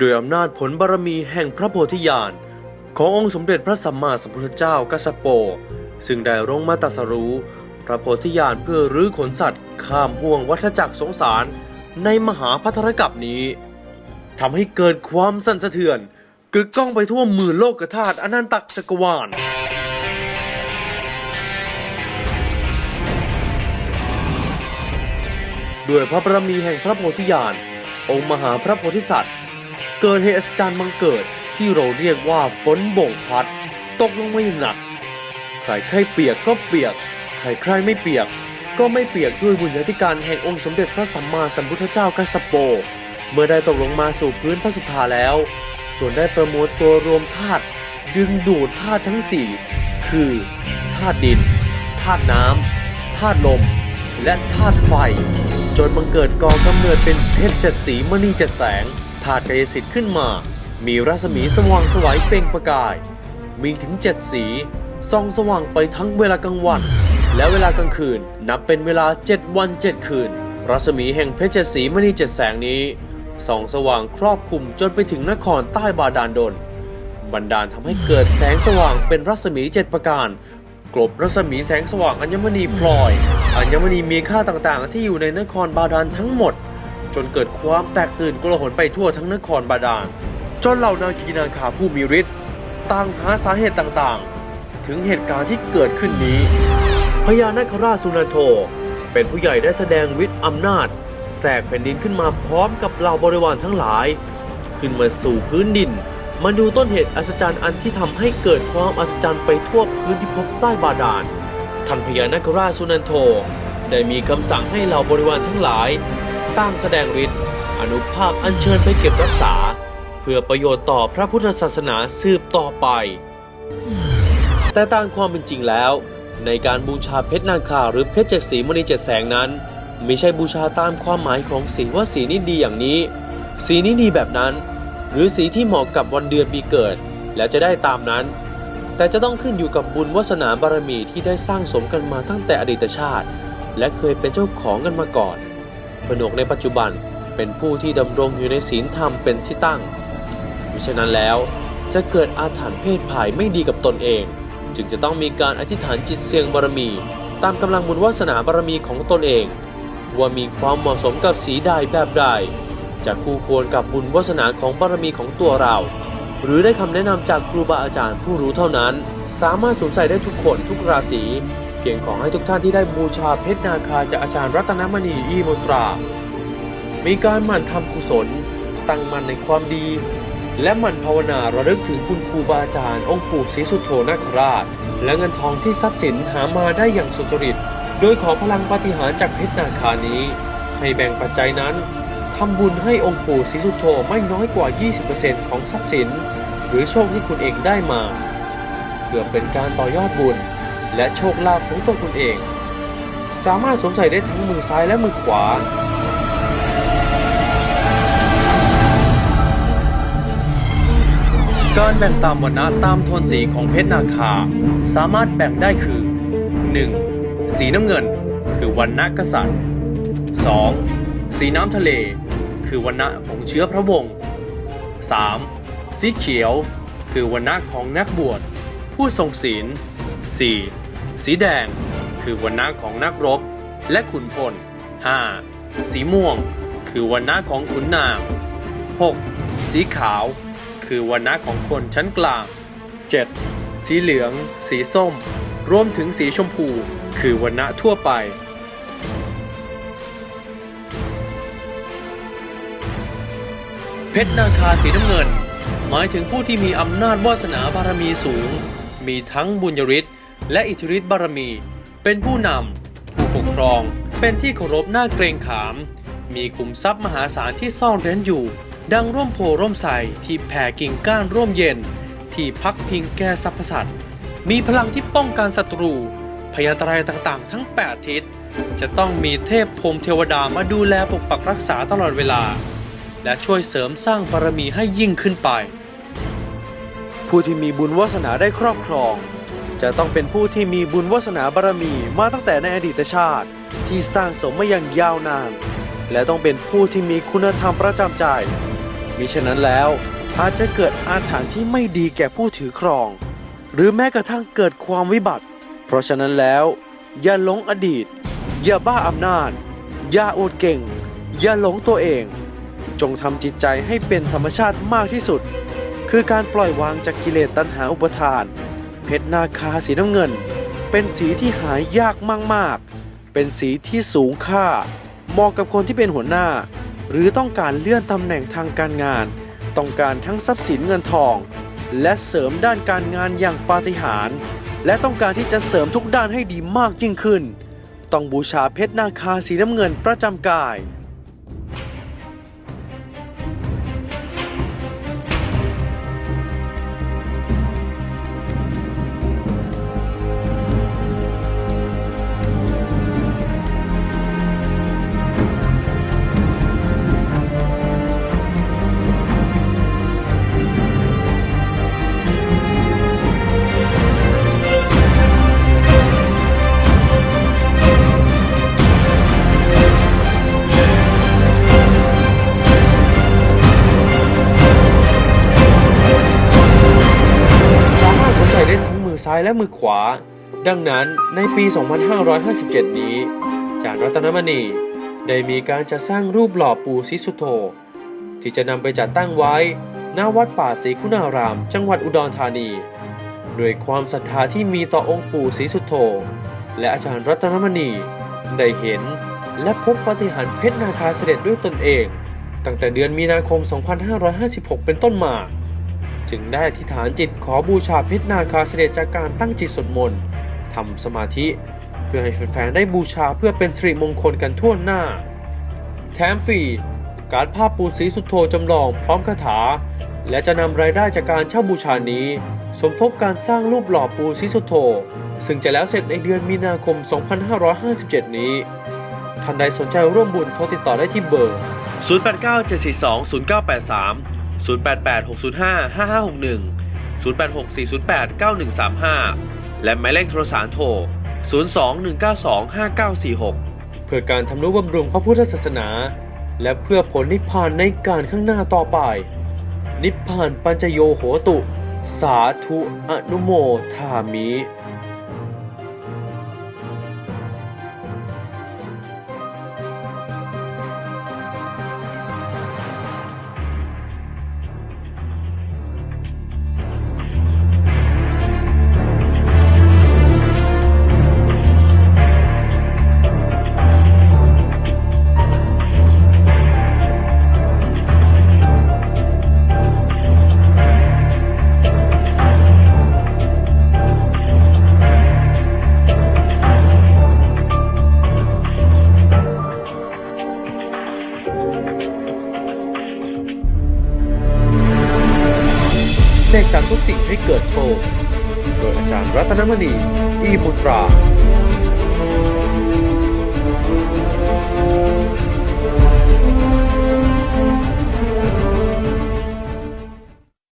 ด้วยอำนาจผลบารมีแห่งพระโพธิญาณ ขององค์สมเด็จพระสัมมาสัมพุทธเจ้ากัสสโป ซึ่งได้ลงมาตัสรู้ พระโพธิญาณเพื่อรื้อขนสัตว์ ข้ามห่วงวัฏจักรสงสารในมหาพัทรกับนี้ทำให้เกิดความสั่นสะเทือน กึกก้องไปทั่วหมื่นโลกธาตุอนันตจักรวาลด้วยพระบารมีแห่งพระโพธิญาณ องค์มหาพระโพธิสัตว์ เกิดเหตุอัศจรรย์บังเกิดที่เราเรียกว่าฝนโบกพัด ตกลงมาอย่างหนัก ใครใครเปียกก็เปียก ใครใครไม่เปียก ก็ไม่เปียกด้วยบุญญาธิการแห่งองค์สมเด็จพระสัมมาสัมพุทธเจ้ากัสสโป เมื่อได้ตกลงมาสู่พื้นพระสุธาแล้ว ส่วนได้ประมวลตัวรวมธาตุดึงดูดธาตุทั้งสี่คือธาตุดินธาตุน้ำธาตุลม และธาตุไฟ จนบังเกิดกองกำเนิดเป็นเพชรเจ็ดสีมณีเจ็ดแสง ธาตุกายสิทธิ์ขึ้นมา มีรัศมีสว่างสวัยเปล่งประกาย มีถึงเจ็ดสีส่องสว่างไปทั้งเวลากลางวัน และเวลากลางคืนนับเป็นเวลา 7 วัน 7 คืน รัศมีแห่งเพชรเจ็ดสีมณีเจ็ดแสงนี้ส่องสว่างครอบคลุมจนไปถึงนครใต้บาดาลดลบันดาลทำให้เกิดแสงสว่างเป็นรัศมีเจ็ดประการ กลบรัศมีแสงสว่างอัญมณีพลอย อัญมณีมีค่าต่างๆ ที่อยู่ในนครบาดาลทั้งหมด จนเกิดความแตกตื่นกลาหนไปทั่วทั้งนครบาดาลจนเหล่านาคีนาคาผู้มีฤทธิ์ต่างหาสาเหตุต่างๆ ถึงเหตุการณ์ที่เกิดขึ้นนี้พญานาคราชสุนันโทเป็นผู้ใหญ่ได้แสดงฤทธิ์อำนาจแทรกแผ่นดินขึ้นมาพร้อมกับเหล่าบริวารทั้งหลาย ขึ้นมาสู่พื้นดินมาดูต้นเหตุอัศจรรย์อันที่ทำให้เกิดความอัศจรรย์ไปทั่วพื้นที่พบใต้บาดาลท่านพญานาคราชสุนันโทได้มีคำสั่งให้เหล่าบริวารทั้งหลาย ตั้งแสดงฤทธิ์อนุภาพอัญเชิญไปเก็บรักษา เพื่อประโยชน์ต่อพระพุทธศาสนาสืบต่อไป แต่ตามความเป็นจริงแล้ว ในการบูชาเพชรนางคาหรือเพชรเจ็ดสีมณีเจ็ดแสงนั้น ไม่ใช่บูชาตามความหมายของสีว่าสีนี้ดีอย่างนี้ สีนี้ดีแบบนั้น หรือสีที่เหมาะกับวันเดือนปีเกิด และจะได้ตามนั้น แต่จะต้องขึ้นอยู่กับบุญวาสนาบารมีที่ได้สร้างสมกันมาตั้งแต่อดีตชาติ และเคยเป็นเจ้าของกันมาก่อน ผนวกในปัจจุบันเป็นผู้ที่ดำรงอยู่ในศีลธรรมเป็นที่ตั้งมิฉะนั้นแล้วจะเกิดอาถรรพ์เพศภายไม่ดีกับตนเอง จึงจะต้องมีการอธิษฐานจิตเสียงบารมี ตามกำลังบุญวาสนาบารมีของตนเอง ว่ามีความเหมาะสมกับสีใดแบบใดจะคู่ควรกับบุญวาสนาของบารมีของตัวเรา หรือได้คำแนะนำจากครูบาอาจารย์ผู้รู้เท่านั้น สามารถสวมใส่ได้ทุกคนทุกราศี พียงขอให้ทุกท่านที่ได้บูชาเพชรนาคาจากอาจารย์รัตนมณีอีมนตรา มีการหมั่นทำกุศล ตั้งมั่นในความดี และหมั่นภาวนาระลึกถึงคุณครูบาอาจารย์องค์ปู่ศรีสุโธนาคราช และเงินทองที่ทรัพย์สินหามาได้อย่างสุจริต โดยขอพลังปฏิหารจากเพชรนาคานี้ ให้แบ่งปัจจัยนั้นทำบุญให้องค์ปู่ศรีสุโธไม่น้อยกว่า 20%ของทรัพย์สิน หรือโชคที่คุณเองได้มาเพื่อเป็นการต่อยอดบุญ และโชคลาภของตัวคุณเอง สามารถสวมใส่ได้ทั้งมือซ้ายและมือขวา การแบ่งตามวรรณะตามโทนสีของเพชรนาคา สามารถแบ่งได้คือ 1. สีน้ำเงิน คือวรรณะกษัตริย์ 2. สีน้ำทะเล คือวรรณะของเชื้อพระวงศ์ 3. สีเขียว คือวรรณะของนักบวช ผู้ทรงศีล 4. สีแดง คือวรรณะของนักรบ และขุนพล 5. สีม่วง คือวรรณะของขุนนาง 6. สีขาว คือวรรณะของคนชั้นกลาง 7. สีเหลือง สีส้ม รวมถึงสีชมพู คือวรรณะทั่วไปเพชรนาคาสีน้ำเงิน หมายถึงผู้ที่มีอำนาจวาสนาบารมีสูง มีทั้งบุญยฤทธิ์ และอิทธิฤทธิบารมี เป็นผู้นำผู้ปกครอง เป็นที่เคารพน่าเกรงขาม มีขุมทรัพย์มหาศาลที่ซ่อนเร้นอยู่ ดังร่มโพร่มใสที่แผ่กิ่งก้านร่มเย็น ที่พักพิงแก่สรรพสัตว์ มีพลังที่ป้องกันศัตรู พยันตรายต่างๆ ทั้ง 8 ทิศ จะต้องมีเทพพรมเทวดามาดูแลปกปักรักษาตลอดเวลา และช่วยเสริมสร้างบารมีให้ยิ่งขึ้นไป ผู้ที่มีบุญวาสนาได้ครอบครอง จะต้องเป็นผู้ที่มีบุญวาสนาบารมีมาตั้งแต่ในอดีตชาติ ที่สร้างสมมาอย่างยาวนาน และต้องเป็นผู้ที่มีคุณธรรมประจำใจมิฉะนั้นแล้วอาจจะเกิดอาถรรพ์ที่ไม่ดีแก่ผู้ถือครอง หรือแม้กระทั่งเกิดความวิบัติ เพราะฉะนั้นแล้ว อย่าหลงอดีต อย่าบ้าอำนาจ อย่าอวดเก่ง อย่าหลงตัวเอง จงทำจิตใจให้เป็นธรรมชาติมากที่สุด คือการปล่อยวางจากกิเลสตัณหาอุปทาน เพชรนาคาสีน้ำเงิน เป็นสีที่หายยากมากๆ เป็นสีที่สูงค่าเหมาะกับคนที่เป็นหัวหน้า หรือต้องการเลื่อนตำแหน่งทางการงาน ต้องการทั้งทรัพย์สินเงินทอง และเสริมด้านการงานอย่างปาฏิหาริย์และต้องการที่จะเสริมทุกด้านให้ดีมากยิ่งขึ้น ต้องบูชาเพชรนาคาสีน้ำเงินประจำกายายและมือขวา ดังนั้นในปี 2557 นี้ จาร์รัตนมณีได้มีการจะสร้างรูปหล่อปู่ศรีสุโธที่จะนำไปจัดตั้งไว้ณวัดป่าศรีคุณาราม จังหวัดอุดรธานีด้วยความศรัทธาที่มีต่อองค์ปู่ศรีสุโธและอาจารย์รัตนมณีได้เห็นและพบปฏิหารเพชรนาคาเสด็จด้วยตนเอง ตั้งแต่เดือนมีนาคม 2556 เป็นต้นมา จึงได้อธิษฐานจิตขอบูชาเพชรนาคาเสด็จจากการตั้งจิตสวดมนต์ทำสมาธิ เพื่อให้แฟนๆได้บูชาเพื่อเป็นสิริมงคลกันทั่วหน้า แถมฟรีการภาพปูศีสุโธจำลองพร้อมคาถา และจะนำรายได้จากการเช่าบูชานี้ สมทบการสร้างรูปหล่อปูศีสุโธซึ่งจะแล้วเสร็จในเดือนมีนาคม 2557 นี้ ท่านใดสนใจร่วมบุญโทรติดต่อได้ที่เบอร์ 0897420983 0886055561 086 408 9135 และหมายเลขโทรศัพท์โทร 02 192 5946 เพื่อการทำนุบำรุงพระพุทธศาสนา และเพื่อผลนิพพานในการข้างหน้าต่อไป นิพพานปัญจโยโหตุ สาธุอนุโมทามิ กสรรทุกสิ่งให้เกิดโชค โดยอาจารย์รัตนมณี อีบุตรา